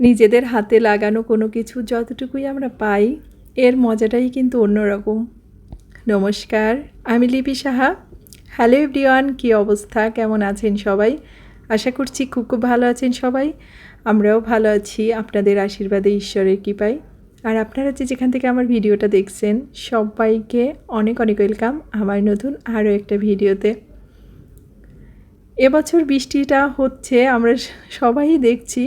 নিজেদের হাতে লাগানো কোনো কিছু যতটুকুই আমরা পাই, এর মজাটাই কিন্তু অন্যরকম। নমস্কার, আমি লিপি সাহা। হ্যালো এভরিওয়ান, কী অবস্থা? কেমন আছেন সবাই? আশা করছি খুব খুব ভালো আছেন সবাই। আমরাও ভালো আছি, আপনাদের আশীর্বাদে, ঈশ্বরের কৃপায়। আর আপনারা যে যেখান থেকে আমার ভিডিওটা দেখছেন, সবাইকে অনেক অনেক ওয়েলকাম আমার নতুন আরও একটা ভিডিওতে। এবছর বৃষ্টিটা হচ্ছে, আমরা সবাই দেখছি,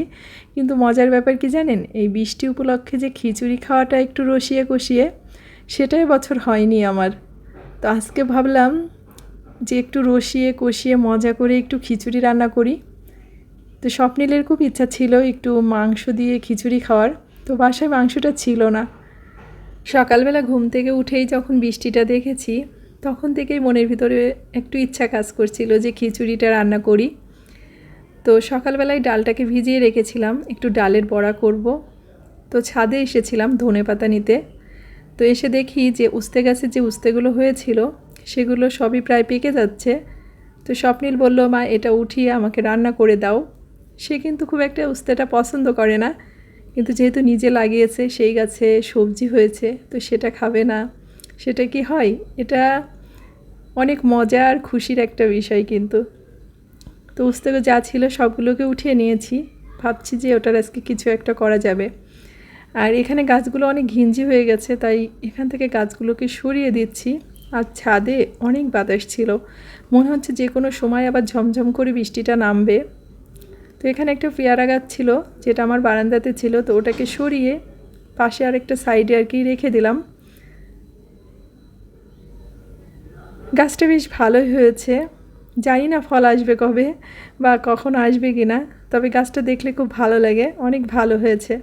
কিন্তু মজার ব্যাপার কি জানেন? এই বৃষ্টি উপলক্ষে যে খিচুড়ি খাওয়াটা একটু রসিয়ে কষিয়ে সেটাই বছর হয়নি আমার। তো আজকে ভাবলাম যে একটু রসিয়ে কষিয়ে মজা করে একটু খিচুড়ি রান্না করি। তো স্বপ্নিলের খুব ইচ্ছা ছিল একটু মাংস দিয়ে খিচুড়ি খাওয়ার, তো বাসায় মাংসটা ছিল না। সকালবেলা ঘুম থেকে উঠেই যখন বৃষ্টিটা দেখেছি তখন থেকেই মনের ভিতরে একটু ইচ্ছা কাজ করছিল যে খিচুড়িটা রান্না করি। তো সকালবেলায় ডালটাকে ভিজিয়ে রেখেছিলাম, একটু ডালের বড়া করব। তো ছাদে এসেছিলাম ধনে পাতা নিতে। তো এসে দেখি যে উস্তে গাছের যে উস্তেগুলো হয়েছিল, সেগুলো সবই প্রায় পেকে যাচ্ছে। তো স্বপ্নিল বলল, মা, এটা উঠিয়ে আমাকে রান্না করে দাও। সে কিন্তু খুব একটা উস্তেটা পছন্দ করে না। কিন্তু যেহেতু নিজে লাগিয়েছে, সেই গাছে সবজি হয়েছে, তো সেটা খাবে না। সেটা কি হয়? এটা অনেক মজা আর খুশির একটা বিষয় কিন্তু। তো উস্তেকে যা ছিল সবগুলোকে উঠিয়ে নিয়েছি। ভাবছি যে ওটার আজকে কিছু একটা করা যাবে। আর এখানে গাছগুলো অনেক ঘিঞ্জি হয়ে গেছে, তাই এখান থেকে গাছগুলোকে সরিয়ে দিচ্ছি। আর ছাদে অনেক বাতাস ছিল। মনে হচ্ছে যে কোনো সময় আবার ঝমঝম করে বৃষ্টিটা নামবে। তো এখানে একটা পেয়ারা গাছ ছিল, যেটা আমার বারান্দাতে ছিল, তো ওটাকে সরিয়ে পাশে আর একটা সাইডে আর কি রেখে দিলাম। গাছটা বেশ ভালোই হয়েছে। জানি না ফল আসবে কবে বা কখন আসবে কি না তবে গাছটা দেখলে খুব ভালো লাগে, অনেক ভালো হয়েছে।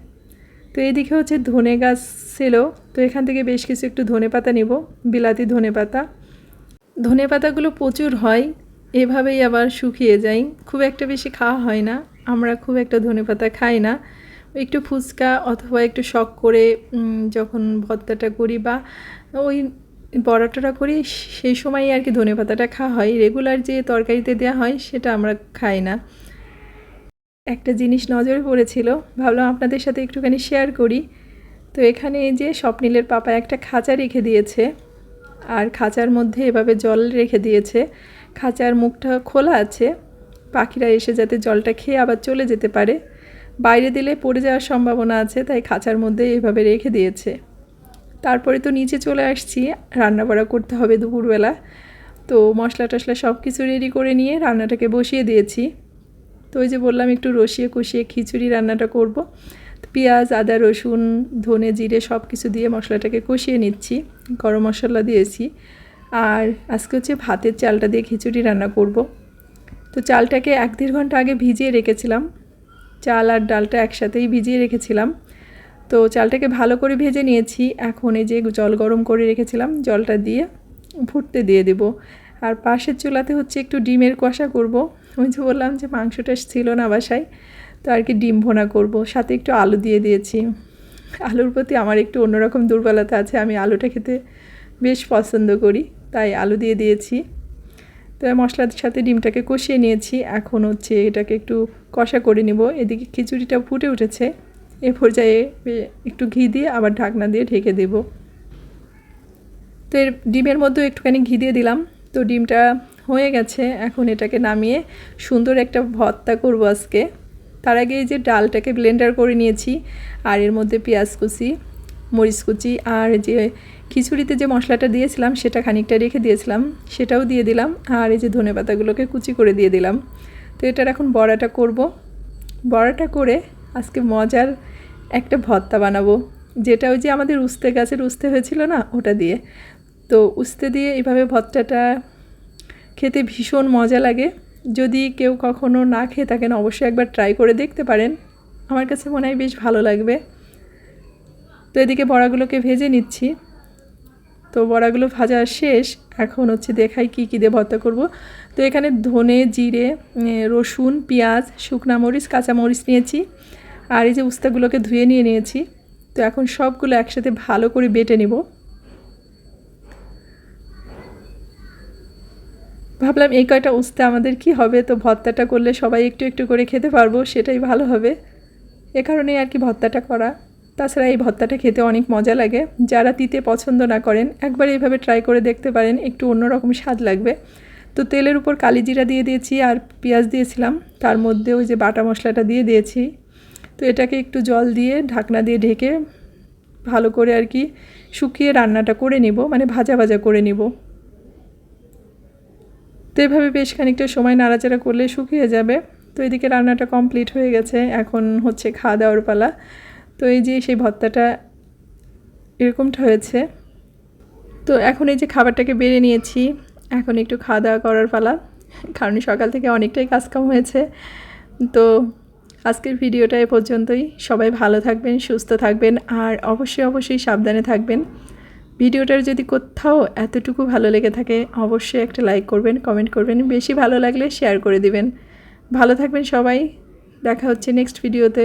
তো এইদিকে হচ্ছে ধনে গাছ ছিল, তো এখান থেকে বেশ কিছু একটু ধনে পাতা নেব, বিলাতি ধনে পাতা। ধনে পাতাগুলো প্রচুর হয়, এভাবেই আবার শুকিয়ে যায়। খুব একটা বেশি খাওয়া হয় না, আমরা খুব একটা ধনে পাতা খাই না। একটু ফুচকা অথবা একটু শখ করে যখন ভর্তাটা করি বা ওই বড়াটা করি, সেই সময়ই আর কি ধনে পাতাটা খাওয়া হয়। রেগুলার যে তরকারিতে দেওয়া হয়, সেটা আমরা খাই না। একটা জিনিস নজরে পড়েছিল, ভাবলাম আপনাদের সাথে একটুখানি শেয়ার করি। তো এখানে যে স্বপ্নিলের পাপা একটা খাঁচা রেখে দিয়েছে, আর খাঁচার মধ্যে এভাবে জল রেখে দিয়েছে। খাঁচার মুখটা খোলা আছে, পাখিরা এসে যাতে জলটা খেয়ে আবার চলে যেতে পারে। বাইরে দিলে পড়ে যাওয়ার সম্ভাবনা আছে, তাই খাঁচার মধ্যে এভাবে রেখে দিয়েছে। তারপরে তো নিচে চলে আসছি রান্না বাড়া করতে হবে দুপুরবেলা। তো মশলা টশলা সব কিছু রেডি করে নিয়ে রান্নাটাকে বসিয়ে দিয়েছি। তো ওই যে বললাম, একটু রসিয়ে কষিয়ে খিচুড়ি রান্নাটা করব। পেঁয়াজ, আদা, রসুন, ধনে জিরে সব কিছু দিয়ে মশলাটাকে কষিয়ে নিচ্ছি, গরম মশলা দিয়েছি। আর আজকে হচ্ছে ভাতের চালটা দিয়ে খিচুড়ি রান্না করব। তো চালটাকে এক দেড় ঘণ্টা আগে ভিজিয়ে রেখেছিলাম। চাল আর ডালটা একসাথেই ভিজিয়ে রেখেছিলাম। তো চালটাকে ভালো করে ভেজে নিয়েছি। এখন এই যে জল গরম করে রেখেছিলাম, জলটা দিয়ে ফুটতে দিয়ে দেব। আর পাশের চুলাতে হচ্ছে একটু ডিমের কষা করব। ওই যে বললাম যে মাংসটা ছিল না বাসায়, তো আর কি ডিম ভোনা করব। সাথে একটু আলু দিয়ে দিয়েছি। আলুর প্রতি আমার একটু অন্যরকম দুর্বলতা আছে, আমি আলুটা খেতে বেশ পছন্দ করি, তাই আলু দিয়ে দিয়েছি। তো মশলার সাথে ডিমটাকে কষিয়ে নিয়েছি। এখন হচ্ছে এটাকে একটু কষা করে নেব। এদিকে খিচুড়িটা ফুটে উঠেছে। এ পর্যায়ে একটু ঘি দিয়ে আবার ঢাকনা দিয়ে ঢেকে দেব। তো এর ডিমের মধ্যেও একটুখানি ঘি দিয়ে দিলাম। তো ডিমটা হয়ে গেছে। এখন এটাকে নামিয়ে সুন্দর একটা ভর্তা করব আজকে। তার আগে এই যে ডালটাকে ব্লেন্ডার করে নিয়েছি। আর এর মধ্যে পেঁয়াজ কুচি, মরিচ কুচি আর যে খিচুড়িতে যে মশলাটা দিয়েছিলাম সেটা খানিকটা রেখে দিয়েছিলাম। সেটাও দিয়ে দিলাম। আর এই যে ধনে পাতাগুলোকে কুচি করে দিয়ে দিলাম। তো এটার এখন বড়াটা করব। বড়াটা করে আজকে মজার একটা ভর্তা বানাবো। যেটা ওই যে আমাদের উস্তে গাছের উস্তে হয়েছিল না, ওটা দিয়ে। তো উস্তে দিয়ে এভাবে ভর্তাটা খেতে ভীষণ মজা লাগে। যদি কেউ কখনও না খেয়ে থাকেন, অবশ্যই একবার ট্রাই করে দেখতে পারেন। আমার কাছে মনে হয় বেশ ভালো লাগবে। তো এদিকে বড়াগুলোকে ভেজে নিচ্ছি। তো বড়াগুলো ভাজা শেষ। এখন হচ্ছে দেখাই কী কী দিয়ে ভর্তা করব। তো এখানে ধনে, জিরে রসুন, পেঁয়াজ, শুকনা মরিচ, কাঁচা মরিচ নিয়েছি। আর এই যে উস্তাগুলোকে ধুয়ে নিয়ে নিয়েছি, তো এখন সবগুলো একসাথে ভালো করে বেটে নেব। ভাবলাম এই কয়টা উস্তে আমাদের কি হবে, তো ভর্তাটা করলে সবাই একটু একটু করে খেতে পারব, সেটাই ভালো হবে। এ কারণেই আর কি ভর্তাটা করা। তাছাড়া এই ভর্তাটা খেতে অনেক মজা লাগে। যারা তিতে পছন্দ না করেন, একবার এইভাবে ট্রাই করে দেখতে পারেন, একটু অন্যরকম স্বাদ লাগবে। তো তেলের উপর কালি জিরা দিয়ে দিয়েছি আর পেঁয়াজ দিয়েছিলাম, তার মধ্যে ওই যে বাটা মশলাটা দিয়ে দিয়েছি। তো এটাকে একটু জল দিয়ে ঢাকনা দিয়ে ঢেকে ভালো করে আর কি শুকিয়ে রান্নাটা করে নিব মানে ভাজা ভাজা করে নিব। তো এভাবে বেশ খানিকটা সময় নাড়াচাড়া করলে শুকিয়ে যাবে। তো এদিকে রান্নাটা কমপ্লিট হয়ে গেছে, এখন হচ্ছে খাওয়া দাওয়ার পালা। তো এই যে সেই ভর্তাটা এরকমটা হয়েছে। তো এখন এই যে খাবারটাকে বেড়ে নিয়েছি, এখন একটু খাওয়া দাওয়া করার পালা। কারণ সকাল থেকে অনেকটাই কাজকাম হয়েছে। তো আজকের ভিডিওটা এ পর্যন্তই। সবাই ভালো থাকবেন, সুস্থ থাকবেন, আর অবশ্যই অবশ্যই সাবধানে থাকবেন। ভিডিওটার যদি কোথাও এতটুকু ভালো লেগে থাকে, অবশ্যই একটা লাইক করবেন, কমেন্ট করবেন। বেশি ভালো লাগলে শেয়ার করে দিবেন। ভালো থাকবেন সবাই। দেখা হচ্ছে নেক্সট ভিডিওতে।